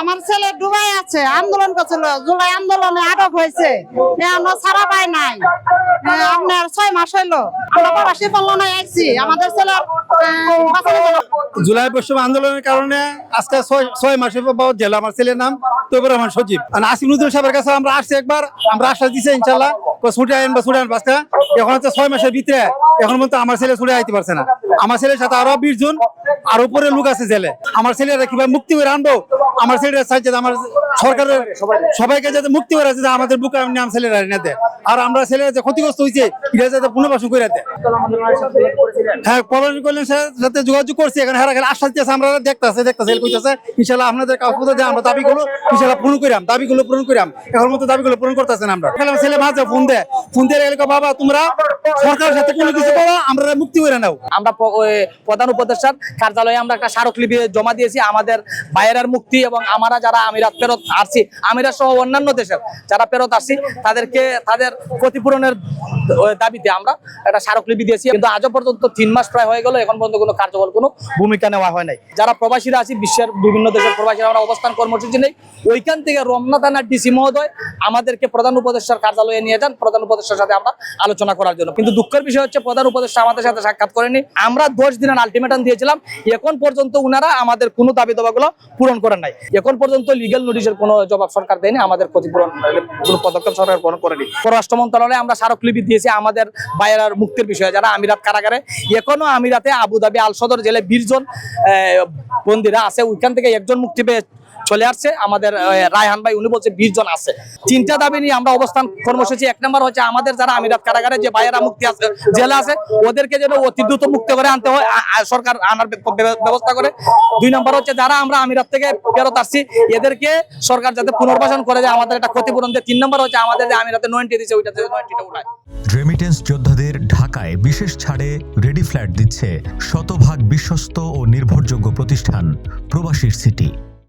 আমার ছেলে ডুবাই আছে, আন্দোলন করছিল, জুলাই আন্দোলনে আটক হয়েছে। ছাড়া পায় নাই। আপনার ছয় মাস হইল। আমরা আইছি। আমাদের ছেলে জুলাই বৈষম্য আন্দোলনের কারণে আজকে ছয় মাসের পর জেলা, আমার ছেলের নাম তৈবুর রহমান সজীব। আর আসিফুদ্দিন সাহেবের কাছে আমরা আসছি একবার, আমরা আশ্বাস দিচ্ছি ইনশাল্লাহ ছুটে আইন বা ছুটে আইন এখন হচ্ছে ছয় মাসের ভিতরে এখন পর্যন্ত আমার ছেলে ছুটে আইতে পারছে না। আমার ছেলের সাথে আরও বিশ জন, আর উপরে লোক আছে জেলে। আমার ছেলেরা কীভাবে মুক্তি করে আনব? আমার ছেলেরা চাইছে আমার সরকারের সবাইকে যাতে মুক্তি করে যাতে আমাদের বুকে আমি আমার ছেলেরা এনে দেয়। আর আমরা ছেলেরা যে ক্ষতিগ্রস্ত হয়েছে, এটা যাতে পুনর্বাসন করে দেয়। হ্যাঁ পলাশী স্যারের সাথে যোগাযোগ করছি, এখানে হেরা খেলে আশ্বাস দিয়েছে, আমরা দেখতেছে দেখতেছে কইতেছে ইনশাল্লাহ আপনাদের কাগজপত্র দিয়ে, আমরা দাবিগুলো ইনশাল্লাহ পূরণ করিলাম দাবিগুলো পূরণ করিলাম এখন মতো দাবিগুলো পূরণ করতেছেন আমরা। ছেলে মাঝে ফোন দেয়, ফোন দিয়ে বাবা, তোমরা সরকারের সাথে কোনো কিছু করো আমরা মুক্তি করে নাও। আমরা প্রধান উপদেষ্টার কার্যালয়ে আমরা একটা স্মারকলিপি জমা দিয়েছি আমাদের বাইরের মুক্তি এবং আমরা যারা আমিরাত ফেরত আসছি আমিরাত সহ অন্যান্য দেশের যারা ফেরত আসছি তাদেরকে তাদের ক্ষতিপূরণের দাবিতে আমরা একটা স্মারকলিপি দিয়েছি। কিন্তু আজও পর্যন্ত তিন মাস প্রায় হয়ে গেল এখন পর্যন্ত কোনো কার্যকর কোনো ভূমিকা নেওয়া হয় নাই। যারা প্রবাসীরা আছি বিশ্বের বিভিন্ন দেশের প্রবাসীরা আমরা অবস্থান কর্মসূচি নেই। ওইখান থেকে রমনা থানার ডিসি মহোদয় আমাদেরকে প্রধান উপদেষ্টার কার্যালয়ে নিয়ে যান প্রধান উপদেষ্টার সাথে আমরা আলোচনা করার জন্য কিন্তু দুঃখের বিষয় হচ্ছে প্রধান উপদেষ্টা আমাদের সাথে সাক্ষাৎ করেনি। আমরা দশ দিনের আলটিমেটাম দিয়েছিলাম, এখন পর্যন্ত উনারা আমাদের কোনো দাবি দাবাগুলো পূরণ করেন নাই। এখন পর্যন্ত লিগেল নোটিশের কোনো জবাব সরকার দেয়নি, আমাদের ক্ষতিপূরণ কোনো পদক্ষেপ সরকার গ্রহণ করেনি। পররাষ্ট্র মন্ত্রণালয়ে আমরা স্মারকলিপি দিয়েছি আমাদের বাইরের মুক্তির বিষয়ে, যারা আমিরাত কারাগারে। এখনও আমিরাতে আবুধাবি আল সদর জেলে বিশজন বন্দিরা আছে, ওইখান থেকে একজন মুক্তি পেয়ে চলে আসছে। আমাদের রায়হান ভাই, উনি বলছে বিশ জন আছে। তিনটা দাবি নিয়ে আমরা অবস্থান কর্মসূচি। এক নম্বর হচ্ছে আমাদের যারা আমিরাত কারাগারে যে ভাইয়েরা মুক্তি আছে, জেলা আছে, ওদেরকে যেন অতি দ্রুত মুক্ত করে আনতে হয় সরকার আনার ব্য- ব্য- ব্যবস্থা করে। দুই নম্বর হচ্ছে যারা আমরা আমিরাত থেকে ফেরত আসছি, এদেরকে সরকার যাতে পুনর্বাসন করে যে আমাদের একটা ক্ষতিপূরণ দেয়। তিন নম্বর হচ্ছে আমাদের যে আমিরাতে নয়েন্টি দিচ্ছে ওইটাতে নয়েন্টিটা উঠায় রেমিটেন্স যোদ্ধাদের ঢাকায় বিশেষ ছাড়ে রেডি ফ্ল্যাট দিচ্ছে শতভাগ বিশ্বস্ত ও নির্ভরযোগ্য প্রতিষ্ঠান প্রবাসীর সিটি